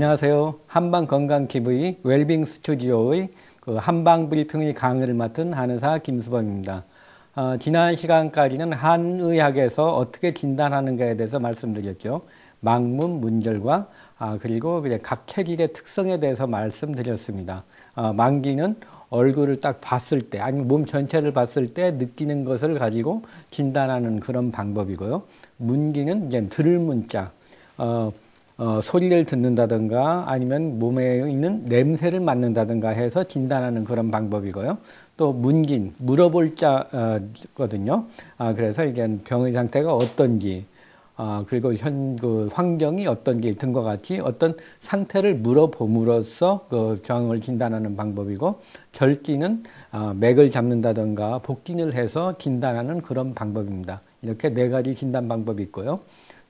안녕하세요. 한방 건강 TV 웰빙 스튜디오의 그 한방 브리핑의 강의를 맡은 한의사 김수범입니다. 어, 지난 시간까지는 한의학에서 어떻게 진단하는가에 대해서 말씀드렸죠. 망문, 문절과 아, 그리고 각 체질의 특성에 대해서 말씀드렸습니다. 어, 만기는 얼굴을 딱 봤을 때 아니면 몸 전체를 봤을 때 느끼는 것을 가지고 진단하는 그런 방법이고요. 문기는 이제 들을 문자, 어, 어, 소리를 듣는다든가 아니면 몸에 있는 냄새를 맡는다든가 해서 진단하는 그런 방법이고요. 또 문긴, 물어볼 자거든요. 아, 그래서 이게 병의 상태가 어떤지, 아, 그리고 현, 그 환경이 어떤지 등과 같이 어떤 상태를 물어봄으로써 그 병을 진단하는 방법이고, 절기는 아, 맥을 잡는다든가 복긴을 해서 진단하는 그런 방법입니다. 이렇게 네 가지 진단 방법이 있고요.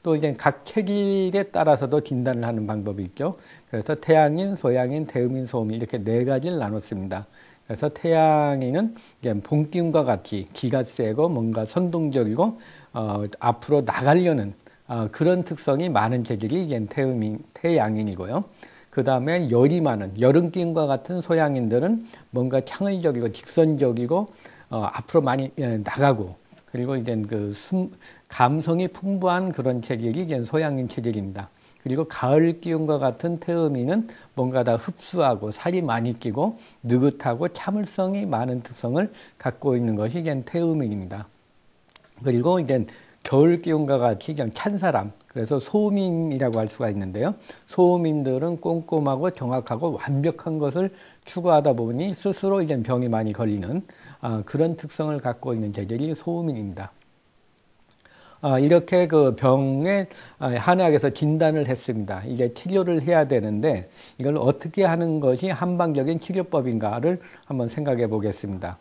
또 이제 각 체질에 따라서도 진단을 하는 방법이 있죠. 그래서 태양인, 소양인, 대음인, 소음인 이렇게 네 가지를 나눴습니다. 그래서 태양인은 이제 봄기운과 같이 기가 세고 뭔가 선동적이고 어, 앞으로 나가려는 어, 그런 특성이 많은 체질이 이제 태음인, 태양인이고요. 그 다음에 열이 많은 여름 기운과 같은 소양인들은 뭔가 창의적이고 직선적이고 어, 앞으로 많이 예, 나가고 그리고 이제 그 숨, 감성이 풍부한 그런 체질이 이제 소양인 체질입니다. 그리고 가을 기운과 같은 태음이는 뭔가 다 흡수하고 살이 많이 끼고 느긋하고 참을성이 많은 특성을 갖고 있는 것이 이제 태음인입니다. 그리고 이제 겨울 기운과 같이 찬 사람, 그래서 소음인이라고 할 수가 있는데요. 소음인들은 꼼꼼하고 정확하고 완벽한 것을 추구하다 보니 스스로 이제 병이 많이 걸리는 아, 그런 특성을 갖고 있는 재질이 소음인입니다. 아, 이렇게 그 병의 아, 한의학에서 진단을 했습니다. 이제 치료를 해야 되는데 이걸 어떻게 하는 것이 한방적인 치료법인가를 한번 생각해 보겠습니다.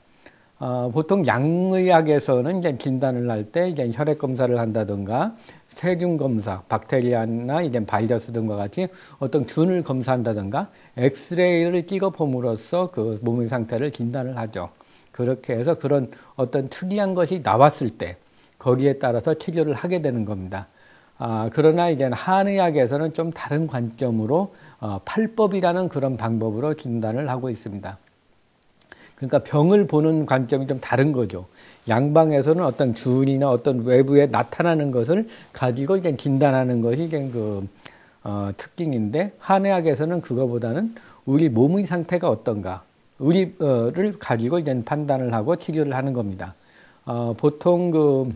어, 보통 양의학에서는 이제 진단을 할 때 이제 혈액 검사를 한다든가 세균 검사, 박테리아나 이제 바이러스 등과 같이 어떤 균을 검사한다든가 엑스레이를 찍어 봄으로써 그 몸의 상태를 진단을 하죠. 그렇게 해서 그런 어떤 특이한 것이 나왔을 때 거기에 따라서 치료를 하게 되는 겁니다. 아, 그러나 이제 한의학에서는 좀 다른 관점으로 어, 팔법이라는 그런 방법으로 진단을 하고 있습니다. 그러니까 병을 보는 관점이 좀 다른 거죠. 양방에서는 어떤 균이나 어떤 외부에 나타나는 것을 가지고 이제 진단하는 것이 이제 그 어, 특징인데 한의학에서는 그거보다는 우리 몸의 상태가 어떤가, 우리를 가지고 이제 판단을 하고 치료를 하는 겁니다. 어, 보통 그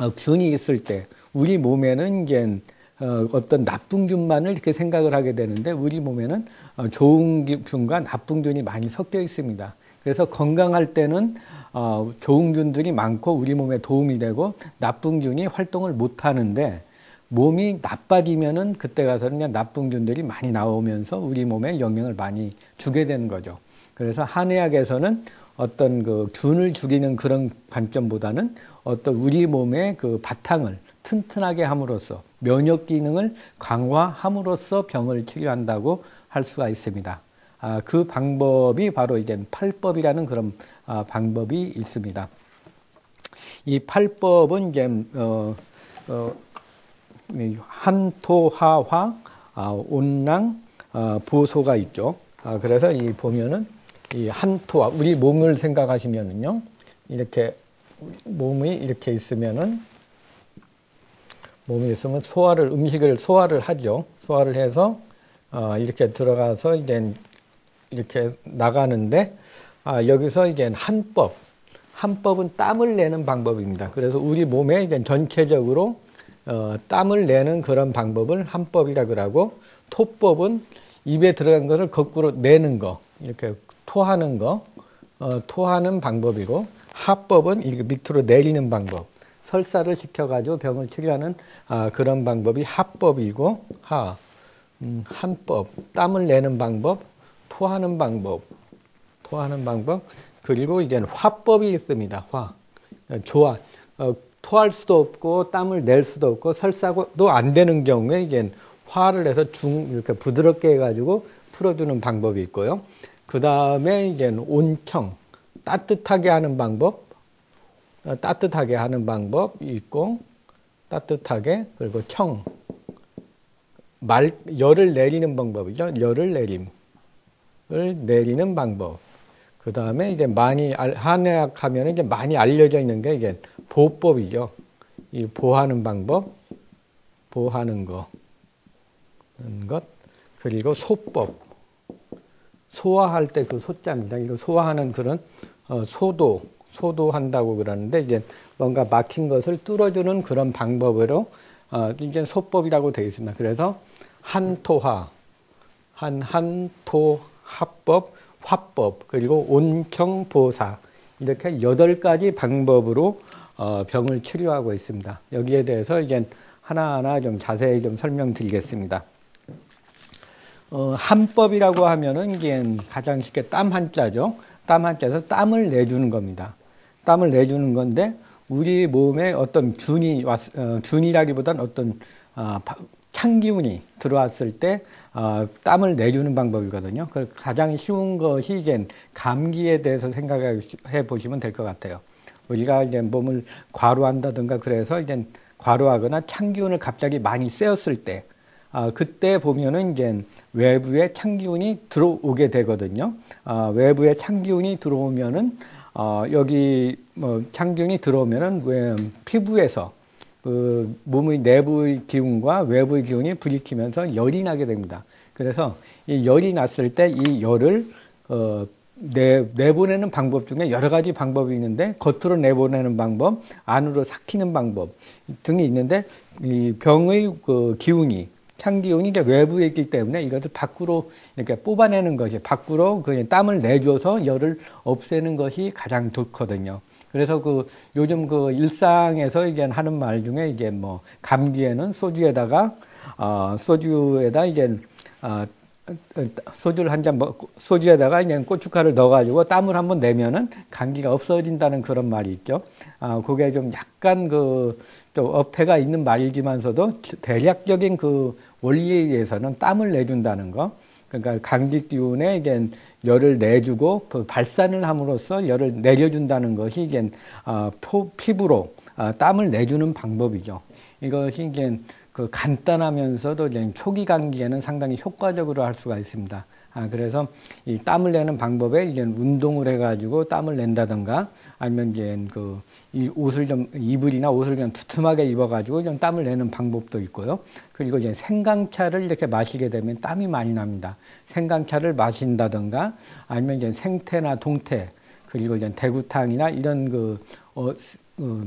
어, 균이 있을 때 우리 몸에는 이제 어, 어떤 나쁜 균만을 이렇게 생각을 하게 되는데 우리 몸에는 어, 좋은 균과 나쁜 균이 많이 섞여 있습니다. 그래서 건강할 때는 어, 좋은 균들이 많고 우리 몸에 도움이 되고 나쁜 균이 활동을 못 하는데 몸이 나빠지면은 그때 가서는 그냥 나쁜 균들이 많이 나오면서 우리 몸에 영향을 많이 주게 되는 거죠. 그래서 한의학에서는 어떤 그 균을 죽이는 그런 관점보다는 어떤 우리 몸의 그 바탕을 튼튼하게 함으로써 면역 기능을 강화함으로써 병을 치료한다고 할 수가 있습니다. 아, 그 방법이 바로 이제 팔법이라는 그런 아, 방법이 있습니다. 이 팔법은 이제 어, 어, 한토하화, 아, 온랑, 아, 보소가 있죠. 아, 그래서 이 보면은 이 한토화 우리 몸을 생각하시면은요 이렇게 몸이 이렇게 있으면은 몸이 있으면 소화를 음식을 소화를 하죠. 소화를 해서 어, 이렇게 들어가서 이제 이렇게 나가는데 아, 여기서 이제 한법 한법은 땀을 내는 방법입니다. 그래서 우리 몸에 이제 전체적으로 어, 땀을 내는 그런 방법을 한법이라 그러고 토법은 입에 들어간 것을 거꾸로 내는 거 이렇게 토하는 거 어, 토하는 방법이고 합법은 이렇게 밑으로 내리는 방법 설사를 시켜가지고 병을 치료하는 아, 그런 방법이 합법이고 하 음, 한법 땀을 내는 방법 토하는 방법 토하는 방법. 그리고 이제 화법이 있습니다. 화. 좋아 어, 토할 수도 없고 땀을 낼 수도 없고 설사도 안 되는 경우에 이제 화를 내서 중 이렇게 부드럽게 해가지고 풀어주는 방법이 있고요. 그 다음에 이제 온청 따뜻하게 하는 방법, 어, 따뜻하게 하는 방법이 있고 따뜻하게 그리고 청. 말, 열을 내리는 방법이죠. 열을 내림을 내리는 방법. 그 다음에 이제 많이, 한의학 하면 이제 많이 알려져 있는 게 이게 보법이죠. 이 보하는 방법, 보하는 거, 것, 그리고 소법. 소화할 때 그 소자입니다. 이거 소화하는 그런 어, 소도, 소도한다고 그러는데 이제 뭔가 막힌 것을 뚫어주는 그런 방법으로 어, 이제 소법이라고 되어 있습니다. 그래서 한토화, 한, 한토 합법, 화법, 그리고 온청보사. 이렇게 여덟 가지 방법으로 어, 병을 치료하고 있습니다. 여기에 대해서 이제 하나하나 좀 자세히 좀 설명드리겠습니다. 어, 한법이라고 하면은 이게 가장 쉽게 땀 한자죠. 땀 한자에서 땀을 내주는 겁니다. 땀을 내주는 건데 우리 몸에 어떤 균이 왔, 어, 균이라기보다는 어떤 어, 찬 기운이 들어왔을 때 어, 땀을 내주는 방법이거든요. 그 가장 쉬운 것이 이제 감기에 대해서 생각해 보시면 될 것 같아요. 우리가 이제 몸을 과로한다든가 그래서 이제 과로하거나 찬 기운을 갑자기 많이 쐬었을 때, 어, 그때 보면은 이제 외부에 찬기운이 들어오게 되거든요. 어, 외부에 찬기운이 들어오면은 어, 여기 뭐 찬 기운이 들어오면은 왜 피부에서 그 몸의 내부의 기운과 외부의 기운이 부딪히면서 열이 나게 됩니다. 그래서 이 열이 났을 때 이 열을 어, 내, 내보내는 방법 중에 여러 가지 방법이 있는데 겉으로 내보내는 방법, 안으로 삭히는 방법 등이 있는데 이 병의 그 기운이 향기운이 이제 외부에 있기 때문에 이것을 밖으로 이렇게 뽑아내는 것이 밖으로 그 땀을 내줘서 열을 없애는 것이 가장 좋거든요. 그래서 그 요즘 그 일상에서 이제 하는 말 중에 이제 뭐 감기에는 소주에다가 어 소주에다 이제 어 소주를 한 잔 먹고 소주에다가 그냥 고춧가루를 넣어가지고 땀을 한번 내면은 감기가 없어진다는 그런 말이 있죠. 아 그게 좀 약간 그 좀 어폐가 있는 말이지만서도 대략적인 그 원리에 의해서는 땀을 내준다는 거. 그러니까 감기 기운에 이게 열을 내주고 그 발산을 함으로써 열을 내려준다는 것이 이게 어, 피부로 어, 땀을 내주는 방법이죠. 이것이 이제 그 간단하면서도 초기 감기에는 상당히 효과적으로 할 수가 있습니다. 아, 그래서 이 땀을 내는 방법에 이제 운동을 해가지고 땀을 낸다던가 아니면 이제 그 이 옷을 좀 이불이나 옷을 좀 두툼하게 입어가지고 좀 땀을 내는 방법도 있고요. 그리고 이제 생강차를 이렇게 마시게 되면 땀이 많이 납니다. 생강차를 마신다던가 아니면 이제 생태나 동태 그리고 이제 대구탕이나 이런 그 어, 어,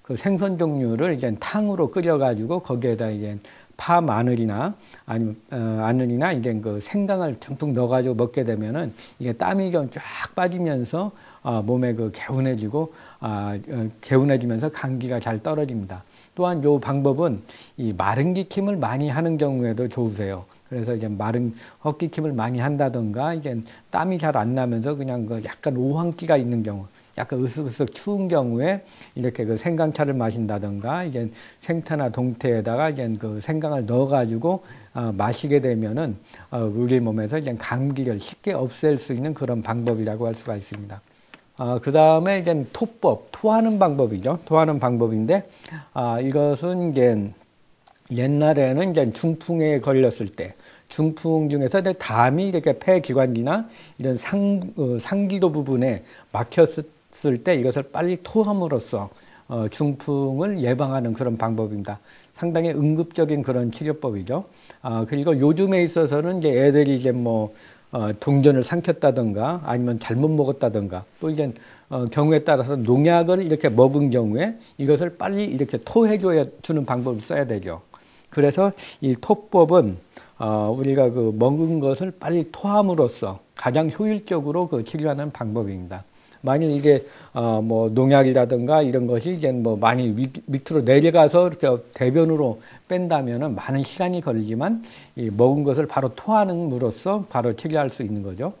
그 생선 종류를 이제 탕으로 끓여가지고 거기에다 이제 파 마늘이나 아니면 어, 마늘이나 이제 그 생강을 듬뿍 넣어가지고 먹게 되면은 이게 땀이 좀 쫙 빠지면서 어, 몸에 그 개운해지고 아, 어, 개운해지면서 감기가 잘 떨어집니다. 또한 요 방법은 이 마른 기침을 많이 하는 경우에도 좋으세요. 그래서 이제 마른 헛기침을 많이 한다던가 이게 땀이 잘 안 나면서 그냥 그 약간 오한기가 있는 경우 약간 으쓱으쓱 추운 경우에 이렇게 그 생강차를 마신다든가 이제 생태나 동태에다가 이제 그 생강을 넣어가지고 어, 마시게 되면은 어, 우리 몸에서 이제 감기를 쉽게 없앨 수 있는 그런 방법이라고 할 수가 있습니다. 어, 그 다음에 이제 토법, 토하는 방법이죠. 토하는 방법인데, 아, 이것은 이제 옛날에는 이제 중풍에 걸렸을 때, 중풍 중에서 담이 이렇게 폐기관이나 이런 상, 어, 상기도 부분에 막혔을 때 이것을 빨리 토함으로써 어, 중풍을 예방하는 그런 방법입니다. 상당히 응급적인 그런 치료법이죠. 아, 그리고 요즘에 있어서는 이제 애들이 이제 뭐 어, 동전을 삼켰다든가 아니면 잘못 먹었다든가 또 이제 어, 경우에 따라서 농약을 이렇게 먹은 경우에 이것을 빨리 이렇게 토해줘야 주는 방법을 써야 되죠. 그래서 이 토법은 어, 우리가 그 먹은 것을 빨리 토함으로써 가장 효율적으로 그 치료하는 방법입니다. 만일 이게 어 뭐 농약이라든가 이런 것이 이제 뭐 많이 밑으로 내려가서 이렇게 대변으로 뺀다면은 많은 시간이 걸리지만 이 먹은 것을 바로 토하는으로써 바로 치료할 수 있는 거죠.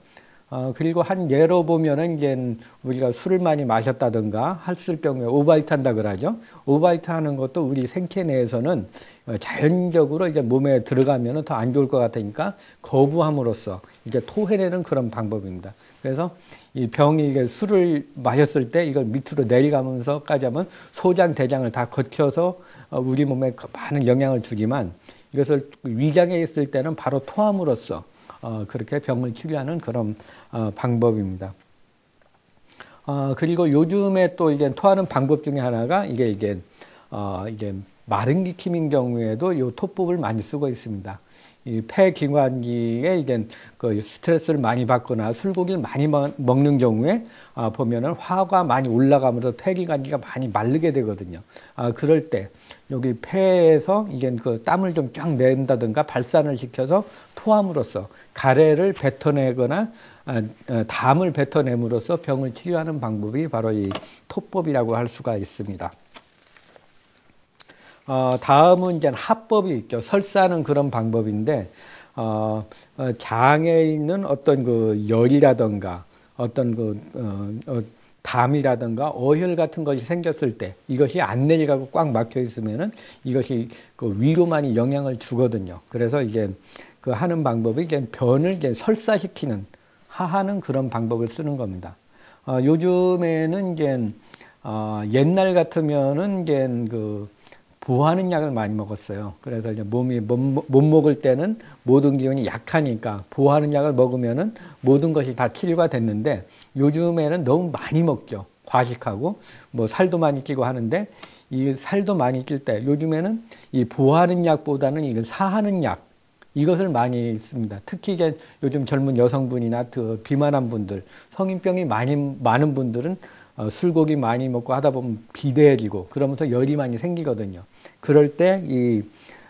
어, 그리고 한 예로 보면은 이제 우리가 술을 많이 마셨다든가 했을 경우에 오바이트 한다 그러죠. 오바이트 하는 것도 우리 생체 내에서는 자연적으로 이제 몸에 들어가면은 더 안 좋을 것 같으니까 거부함으로써 이제 토해내는 그런 방법입니다. 그래서 이 병이 이게 술을 마셨을 때 이걸 밑으로 내려가면서까지 하면 소장 대장을 다 거쳐서 어, 우리 몸에 많은 영향을 주지만 이것을 위장에 있을 때는 바로 토함으로써 어, 그렇게 병을 치료하는 그런 어, 방법입니다. 어, 그리고 요즘에 또 이제 토하는 방법 중에 하나가 이게 이게 어, 이게 마른 기침인 경우에도 이 토법을 많이 쓰고 있습니다. 이 폐기관기에 이제 그 스트레스를 많이 받거나 술고기를 많이 먹는 경우에 아, 보면은 화가 많이 올라가면서 폐기관기가 많이 마르게 되거든요. 아, 그럴 때 여기 폐에서 이게 그 땀을 좀 쫙 낸다든가 발산을 시켜서 토함으로써 가래를 뱉어내거나 아, 아, 담을 뱉어냄으로써 병을 치료하는 방법이 바로 이 토법이라고 할 수가 있습니다. 어, 다음은 이제 합법이 있죠. 설사는 그런 방법인데, 어, 어, 장에 있는 어떤 그 열이라든가 어떤 그, 어, 어, 담이라든가 어혈 같은 것이 생겼을 때 이것이 안 내려가고 꽉 막혀 있으면은 이것이 그 위로 많이 영향을 주거든요. 그래서 이게 그 하는 방법이 이제 변을 이제 설사시키는 하하는 그런 방법을 쓰는 겁니다. 어, 요즘에는 이제 어, 옛날 같으면은 이제 그 보하는 약을 많이 먹었어요. 그래서 이제 몸이 못, 못 먹을 때는 모든 기운이 약하니까 보하는 약을 먹으면은 모든 것이 다 치료가 됐는데 요즘에는 너무 많이 먹죠. 과식하고 뭐 살도 많이 찌고 하는데 이 살도 많이 찔 때 요즘에는 이 보하는 약보다는 이건 사하는 약 이것을 많이 씁니다. 특히 이제 요즘 젊은 여성분이나 그 비만한 분들, 성인병이 많이 많은 분들은 어, 술고기 많이 먹고 하다 보면 비대해지고 그러면서 열이 많이 생기거든요. 그럴 때이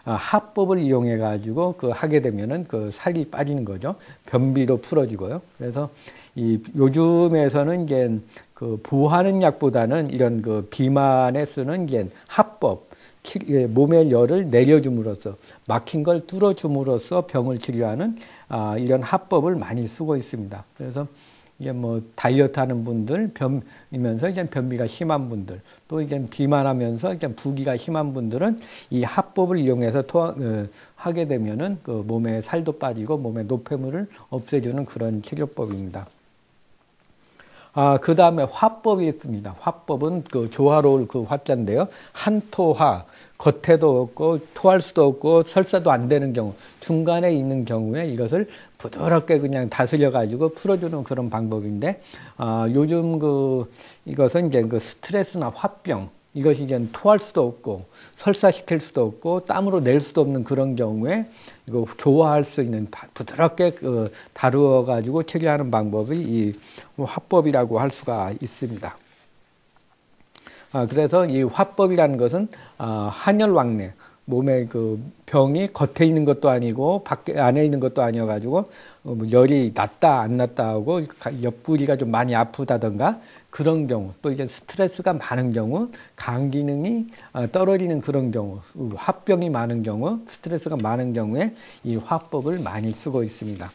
어, 합법을 이용해 가지고 그 하게 되면은 그 살이 빠지는 거죠. 변비도 풀어지고요. 그래서 이 요즘에서는 이제 그 부하는 약보다는 이런 그 비만에 쓰는 이제 합법 예, 몸의 열을 내려줌으로써 막힌 걸 뚫어줌으로써 병을 치료하는 아, 이런 합법을 많이 쓰고 있습니다. 그래서 이제 뭐 다이어트 하는 분들, 변이면서 이제 변비가 심한 분들, 또 이제 비만하면서 이제 부기가 심한 분들은 이 합법을 이용해서 토, 어, 하게 되면은 그 몸에 살도 빠지고 몸의 노폐물을 없애주는 그런 치료법입니다. 아, 그 다음에 화법이 있습니다. 화법은 그 조화로울 그 화자인데요. 한토화, 겉에도 없고, 토할 수도 없고, 설사도 안 되는 경우, 중간에 있는 경우에 이것을 부드럽게 그냥 다스려 가지고 풀어주는 그런 방법인데, 아, 요즘 그, 이것은 이제 그 스트레스나 화병, 이것이 이제 토할 수도 없고 설사시킬 수도 없고 땀으로 낼 수도 없는 그런 경우에 이거 교화할 수 있는 부드럽게 그 다루어 가지고 처리하는 방법이 이 화법이라고 할 수가 있습니다. 아, 그래서 이 화법이라는 것은 아, 한열왕래 몸에 그 병이 겉에 있는 것도 아니고 밖에 안에 있는 것도 아니어가지고 어, 뭐 열이 났다 안 났다 하고 옆구리가 좀 많이 아프다던가 그런 경우 또 이제 스트레스가 많은 경우 간 기능이 어, 떨어지는 그런 경우 화병이 많은 경우 스트레스가 많은 경우에 이 화법을 많이 쓰고 있습니다.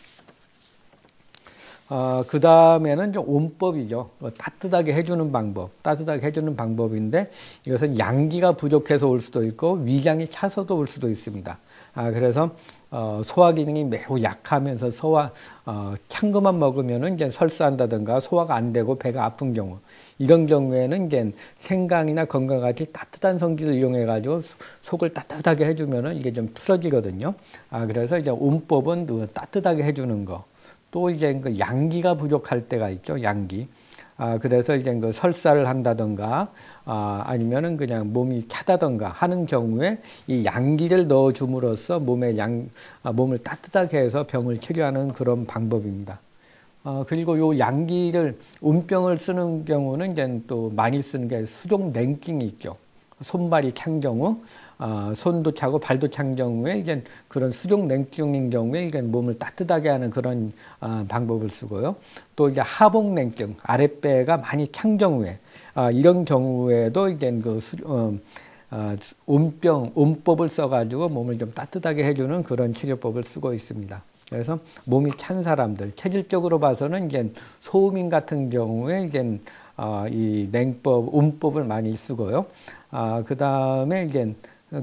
어, 그 다음에는 좀 온법이죠. 어, 따뜻하게 해주는 방법, 따뜻하게 해주는 방법인데 이것은 양기가 부족해서 올 수도 있고 위장이 차서도 올 수도 있습니다. 아, 그래서 어, 소화 기능이 매우 약하면서 소화 어, 찬 것만 먹으면은 이제 설사한다든가 소화가 안 되고 배가 아픈 경우 이런 경우에는 이제 생강이나 건강 같이 따뜻한 성질을 이용해 가지고 속을 따뜻하게 해주면은 이게 좀 풀어지거든요. 아 그래서 이제 온법은 그 따뜻하게 해주는 거. 또 이제 그 양기가 부족할 때가 있죠. 양기. 아, 그래서 이제 그 설사를 한다던가, 아, 아니면은 그냥 몸이 차다던가 하는 경우에 이 양기를 넣어 줌으로써 몸에 양, 아, 몸을 따뜻하게 해서 병을 치료하는 그런 방법입니다. 어, 그리고 요 양기를 운병을 쓰는 경우는 이제 또 많이 쓰는 게 수족 냉증이 있죠. 손발이 찬 경우, 어, 손도 차고 발도 찬 경우에 이제 그런 수족 냉증인 경우에 이게 몸을 따뜻하게 하는 그런 어, 방법을 쓰고요. 또 이제 하복 냉증, 아랫배가 많이 찬 경우에 어, 이런 경우에도 이제 그 수, 어, 어, 온병, 온법을 써가지고 몸을 좀 따뜻하게 해주는 그런 치료법을 쓰고 있습니다. 그래서 몸이 찬 사람들, 체질적으로 봐서는 이제 소음인 같은 경우에 이제 어, 이 냉법, 온법을 많이 쓰고요. 아, 그 다음에 이제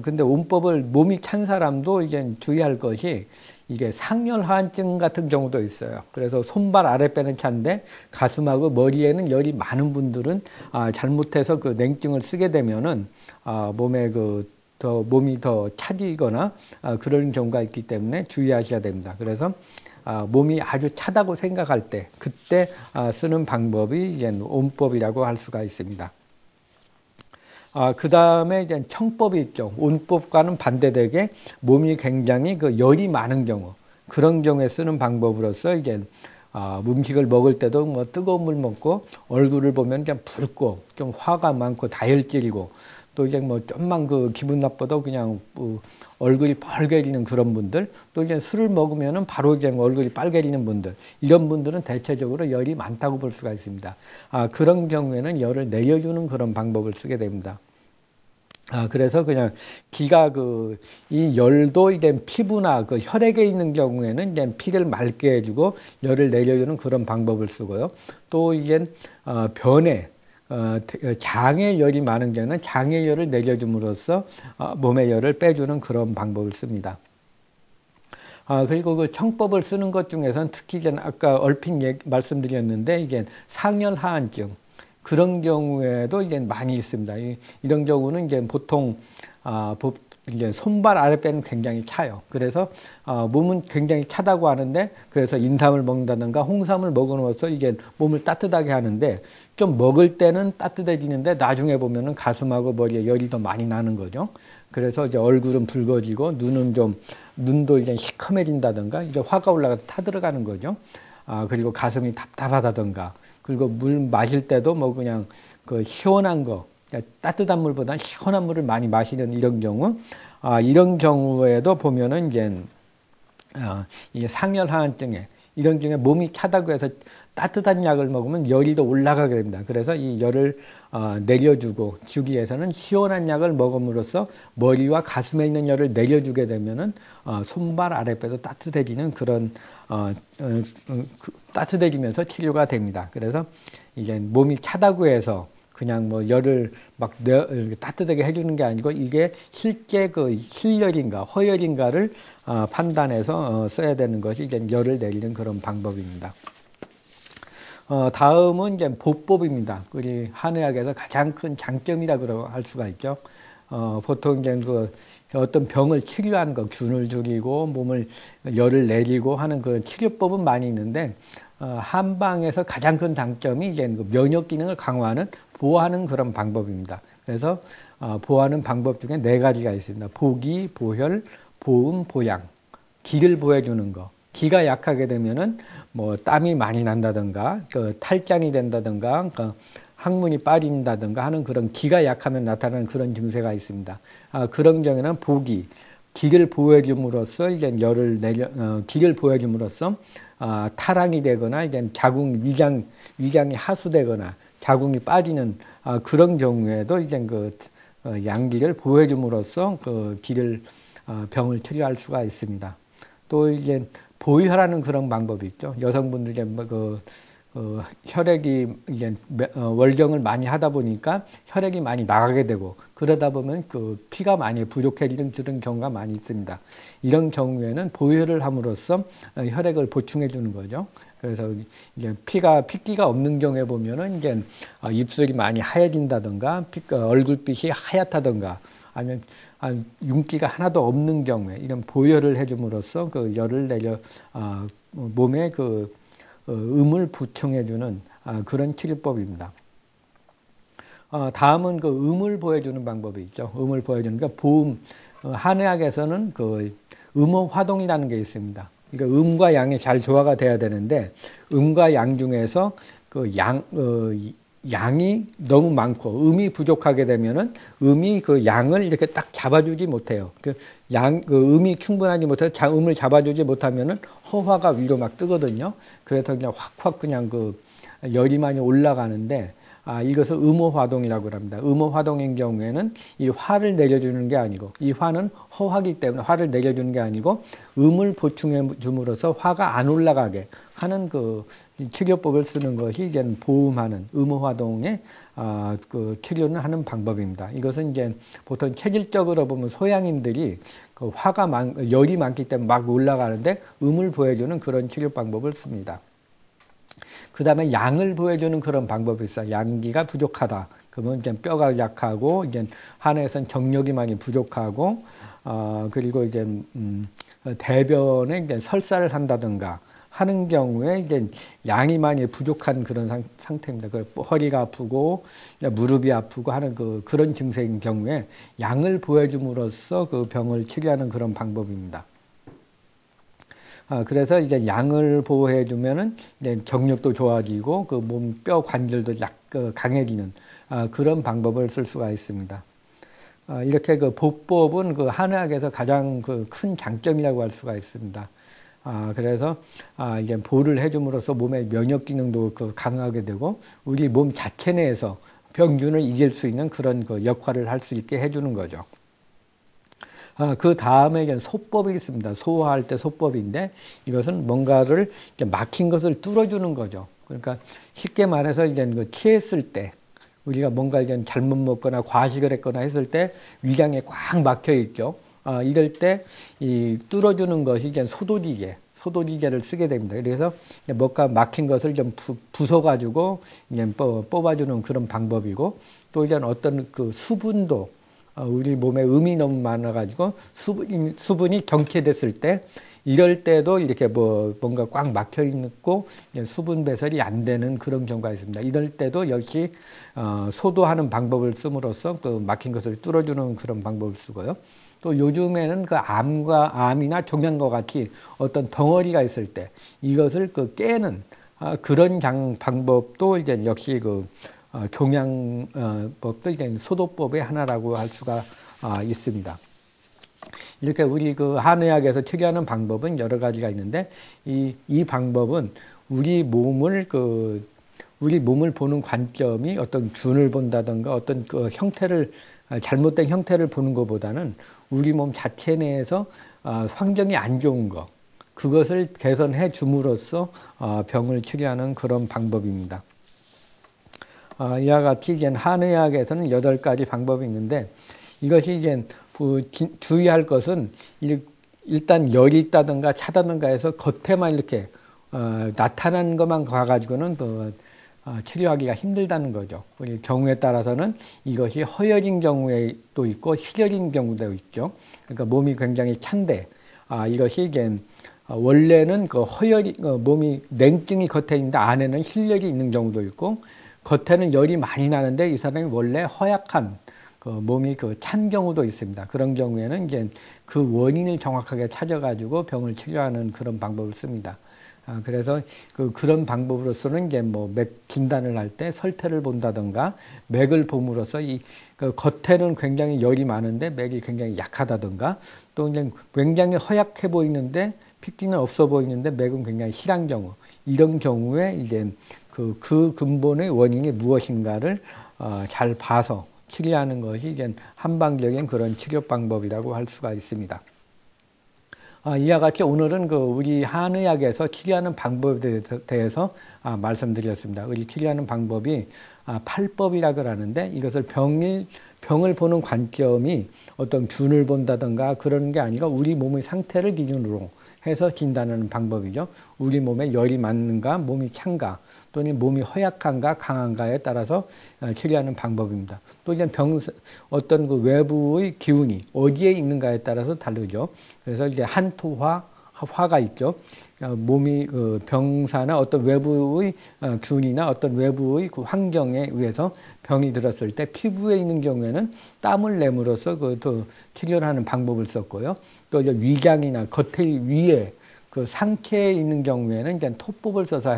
근데 온법을 몸이 찬 사람도 이제 주의할 것이 이게 상열하한증 같은 경우도 있어요. 그래서 손발 아랫배는 찬데 가슴하고 머리에는 열이 많은 분들은 아, 잘못해서 그 냉증을 쓰게 되면은 아, 몸에 그 더 몸이 더 차지거나 아, 그런 경우가 있기 때문에 주의하셔야 됩니다. 그래서 아, 몸이 아주 차다고 생각할 때 그때 아, 쓰는 방법이 이제 온법이라고 할 수가 있습니다. 아, 그 다음에 이제 청법이 있죠. 온법과는 반대되게 몸이 굉장히 그 열이 많은 경우 그런 경우에 쓰는 방법으로서 이제 아, 음식을 먹을 때도 뭐 뜨거운 물 먹고 얼굴을 보면 그냥 붉고 좀 화가 많고 다혈질이고 또 이제 뭐 좀만 그 기분 나빠도 그냥 뭐 얼굴이 빨개지는 그런 분들 또 이제 술을 먹으면은 바로 이제 얼굴이 빨개지는 분들 이런 분들은 대체적으로 열이 많다고 볼 수가 있습니다. 아 그런 경우에는 열을 내려주는 그런 방법을 쓰게 됩니다. 아, 그래서 그냥 기가 그, 이 열도 이제 피부나 그 혈액에 있는 경우에는 이제 피를 맑게 해주고 열을 내려주는 그런 방법을 쓰고요. 또 이제, 어, 변에, 어, 장의 열이 많은 경우는 장의 열을 내려줌으로써 어, 몸의 열을 빼주는 그런 방법을 씁니다. 아, 그리고 그 청법을 쓰는 것 중에서는 특히 아까 얼핏 얘기, 말씀드렸는데 이게 상열하한증, 그런 경우에도 이제 많이 있습니다. 이, 런 경우는 이제 보통 아, 이제 손발 아랫배는 굉장히 차요. 그래서 어, 몸은 굉장히 차다고 하는데 그래서 인삼을 먹는다든가 홍삼을 먹으면서 이게 몸을 따뜻하게 하는데 좀 먹을 때는 따뜻해지는데 나중에 보면은 가슴하고 머리에 열이 더 많이 나는 거죠. 그래서 이제 얼굴은 붉어지고 눈은 좀 눈도 이제 시커매진다든가 이제 화가 올라가서 타들어가는 거죠. 아 그리고 가슴이 답답하다든가 그리고 물 마실 때도 뭐 그냥 그 시원한 거, 그러니까 따뜻한 물보다 시원한 물을 많이 마시는 이런 경우, 아, 이런 경우에도 보면은 이제, 어, 이게 상열하한증에 이런 경우에 몸이 차다고 해서 따뜻한 약을 먹으면 열이 더 올라가게 됩니다. 그래서 이 열을 어, 내려주고 주기 위해서는 시원한 약을 먹음으로써 머리와 가슴에 있는 열을 내려주게 되면은 어, 손발 아랫배도 따뜻해지는 그런 어, 어, 어, 그, 따뜻해지면서 치료가 됩니다. 그래서 이게 몸이 차다고 해서 그냥 뭐 열을 막 따뜻하게 해주는 게 아니고 이게 실제 그 실열인가 허열인가를 어, 판단해서 어, 써야 되는 것이 이제 열을 내리는 그런 방법입니다. 어, 다음은 이제 보법입니다. 우리 한의학에서 가장 큰 장점이라고 할 수가 있죠. 어, 보통 이제 그 어떤 병을 치료하는 것, 균을 죽이고 몸을 열을 내리고 하는 그런 치료법은 많이 있는데 어, 한방에서 가장 큰 장점이 이제 그 면역 기능을 강화하는 보호하는 그런 방법입니다. 그래서 어, 보호하는 방법 중에 네 가지가 있습니다. 보기, 보혈, 보음, 보양. 기를 보여주는 거. 기가 약하게 되면은 뭐 땀이 많이 난다든가, 그 탈장이 된다든가, 그 항문이 빠진다든가 하는 그런 기가 약하면 나타나는 그런 증세가 있습니다. 아, 그런 경우에는 보기, 기를 보여줌으로써 이제 열을 내려, 어, 기를 보여줌으로써 아, 타랑이 되거나 이제 자궁 위장 위장이 하수되거나 자궁이 빠지는 아, 그런 경우에도 이제 그 어, 양기를 보여줌으로써 그 기를 어, 병을 치료할 수가 있습니다. 또 이제 보혈하는 그런 방법이 있죠. 여성분들 뭐그 어, 혈액이 이제 어, 월경을 많이 하다 보니까 혈액이 많이 나가게 되고 그러다 보면 그 피가 많이 부족해지는 경우가 많이 있습니다. 이런 경우에는 보혈을 함으로써 어, 혈액을 보충해 주는 거죠. 그래서 이제 피가 핏기가 없는 경우에 보면은 이제 어, 입술이 많이 하얘진다든가 얼굴빛이 하얗다든가 아니면 윤기가 하나도 없는 경우에 이런 보혈을 해줌으로써 그 열을 내려 어, 몸에 그 어, 음을 보충해주는 아, 그런 치료법입니다. 어, 다음은 그 음을 보여주는 방법이 있죠. 음을 보여주는 그 보음 어, 한의학에서는 그 음호 화동이라는 게 있습니다. 그러니까 음과 양이 잘 조화가 돼야 되는데 음과 양 중에서 그 양 어, 양이 너무 많고 음이 부족하게 되면은 음이 그 양을 이렇게 딱 잡아주지 못해요. 그 양, 그 음이 충분하지 못해서 자, 음을 잡아주지 못하면은 허화가 위로 막 뜨거든요. 그래서 그냥 확확 그냥 그 열이 많이 올라가는데 아, 이것을 음호화동이라고 합니다. 음호화동인 경우에는 이 화를 내려주는 게 아니고 이 화는 허화기 때문에 화를 내려주는 게 아니고 음을 보충해 줌으로써 화가 안 올라가게 하는 그 치료법을 쓰는 것이 이제 보음하는 음호화동의 아, 그 치료는 하는 방법입니다. 이것은 이제 보통 체질적으로 보면 소양인들이 그 화가 많, 열이 많기 때문에 막 올라가는데 음을 보여주는 그런 치료 방법을 씁니다. 그 다음에 양을 보여주는 그런 방법이 있어요. 양기가 부족하다. 그러면 이제 뼈가 약하고 이제 한에선 정력이 많이 부족하고 어 그리고 이제 음 대변에 이제 설사를 한다든가 하는 경우에 이제 양이 많이 부족한 그런 상, 상태입니다. 그 허리가 아프고 무릎이 아프고 하는 그 그런 증세인 경우에 양을 보여줌으로써 그 병을 치료하는 그런 방법입니다. 아, 그래서 이제 양을 보호해 주면은 이제 경력도 좋아지고 그 몸 뼈 관절도 약 그 강해지는 아, 그런 방법을 쓸 수가 있습니다. 아, 이렇게 그 보법은 그 한의학에서 가장 그 큰 장점이라고 할 수가 있습니다. 아, 그래서 아, 이게 보를 해줌으로써 몸의 면역 기능도 그 강하게 되고 우리 몸 자체 내에서 병균을 이길 수 있는 그런 그 역할을 할 수 있게 해주는 거죠. 아, 그 다음에 이제 소법이 있습니다. 소화할 때 소법인데 이것은 뭔가를 막힌 것을 뚫어주는 거죠. 그러니까 쉽게 말해서 이제 그 취했을 때 우리가 뭔가 이제 잘못 먹거나 과식을 했거나 했을 때 위장에 꽉 막혀 있죠. 아, 이럴 때 이 뚫어주는 것이 이제 소도지제, 소도지제를 쓰게 됩니다. 그래서 뭔가 막힌 것을 좀 부숴가지고 이제 뽑아주는 그런 방법이고 또 이제 어떤 그 수분도 어, 우리 몸에 음이 너무 많아가지고 수분이, 수분이 경쾌됐을 때 이럴 때도 이렇게 뭐 뭔가 꽉 막혀 있고 수분 배설이 안 되는 그런 경우가 있습니다. 이럴 때도 역시 어, 소도하는 방법을 씀으로써 그 막힌 것을 뚫어주는 그런 방법을 쓰고요. 또 요즘에는 그 암과 암이나 종양과 같이 어떤 덩어리가 있을 때 이것을 그 깨는 아, 그런 장, 방법도 이제 역시 그 어, 종양법도 이제 소도법의 하나라고 할 수가 아, 있습니다. 이렇게 우리 그 한의학에서 치료하는 방법은 여러 가지가 있는데 이, 이 방법은 우리 몸을 그 우리 몸을 보는 관점이 어떤 균을 본다든가 어떤 그 형태를 아, 잘못된 형태를 보는 것보다는 우리 몸 자체 내에서 아, 환경이 안 좋은 것 그것을 개선해 줌으로써 아, 병을 치료하는 그런 방법입니다. 이와 같이 이제 한의학에서는 여덟 가지 방법이 있는데 이것이 이제 주의할 것은 일단 열이 있다든가 차다든가 해서 겉에만 이렇게 어, 나타난 것만 가가지고는 그 어, 치료하기가 힘들다는 거죠. 경우에 따라서는 이것이 허혈인 경우에도 있고 실혈인 경우도 있죠. 그러니까 몸이 굉장히 찬데 아, 이것이 이제 어, 원래는 그 허혈이 어, 몸이 냉증이 겉에 있는데 안에는 실혈이 있는 경우도 있고 겉에는 열이 많이 나는데 이 사람이 원래 허약한 그 몸이 그 찬 경우도 있습니다. 그런 경우에는 이제 그 원인을 정확하게 찾아가지고 병을 치료하는 그런 방법을 씁니다. 아, 그래서 그 그런 방법으로서는 이제 뭐 맥 진단을 할 때 설태를 본다던가 맥을 봄으로써 이 그 겉에는 굉장히 열이 많은데 맥이 굉장히 약하다던가 또 이제 굉장히 허약해 보이는데 핏기는 없어 보이는데 맥은 굉장히 실한 경우 이런 경우에 이제 그, 그 근본의 원인이 무엇인가를 어, 잘 봐서 치료하는 것이 이제 한방적인 그런 치료 방법이라고 할 수가 있습니다. 아, 이와 같이 오늘은 그 우리 한의학에서 치료하는 방법에 대해서 아, 말씀드렸습니다. 우리 치료하는 방법이 아, 팔법이라 그러는데 이것을 병일 병을 보는 관점이 어떤 균을 본다든가 그런 게 아니라 우리 몸의 상태를 기준으로 해서 진단하는 방법이죠. 우리 몸에 열이 많은가, 몸이 찬가, 또는 몸이 허약한가, 강한가에 따라서 어, 치료하는 방법입니다. 또 이제 병, 어떤 그 외부의 기운이 어디에 있는가에 따라서 다르죠. 그래서 이제 한토화, 화가 있죠. 어, 몸이 그 병사나 어떤 외부의 어, 균이나 어떤 외부의 그 환경에 의해서 병이 들었을 때 피부에 있는 경우에는 땀을 내므로써 그 치료를 하는 방법을 썼고요. 또 이제 위장이나 겉에 위에 그 상체에 있는 경우에는 이제 토법을 써서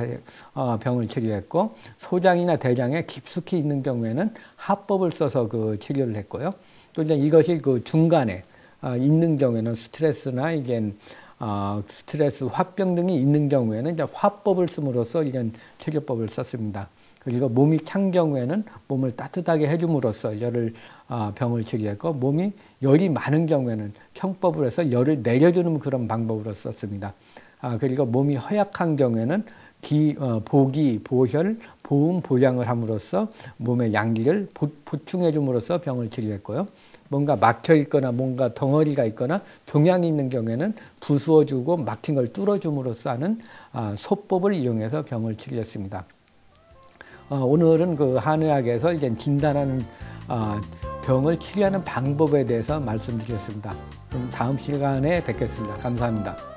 어, 병을 치료했고 소장이나 대장에 깊숙이 있는 경우에는 합법을 써서 그 치료를 했고요. 또 이제 이것이 그 중간에 어, 있는 경우에는 스트레스나 이게 어, 스트레스, 화병 등이 있는 경우에는 이제 화법을 씀으로써 이런 치료법을 썼습니다. 그리고 몸이 찬 경우에는 몸을 따뜻하게 해줌으로써 열을 어, 병을 치료했고 몸이 열이 많은 경우에는 청법을 해서 열을 내려주는 그런 방법으로 썼습니다. 아, 그리고 몸이 허약한 경우에는 기, 어, 보기, 보혈, 보음, 보양을 함으로써 몸의 양기를 보, 보충해 줌으로써 병을 치료했고요. 뭔가 막혀 있거나 뭔가 덩어리가 있거나 종양이 있는 경우에는 부수어주고 막힌 걸 뚫어줌으로써 하는 아, 소법을 이용해서 병을 치료했습니다. 어, 오늘은 그 한의학에서 이제 진단하는 어, 병을 치료하는 방법에 대해서 말씀드렸습니다. 그럼 다음 시간에 뵙겠습니다. 감사합니다.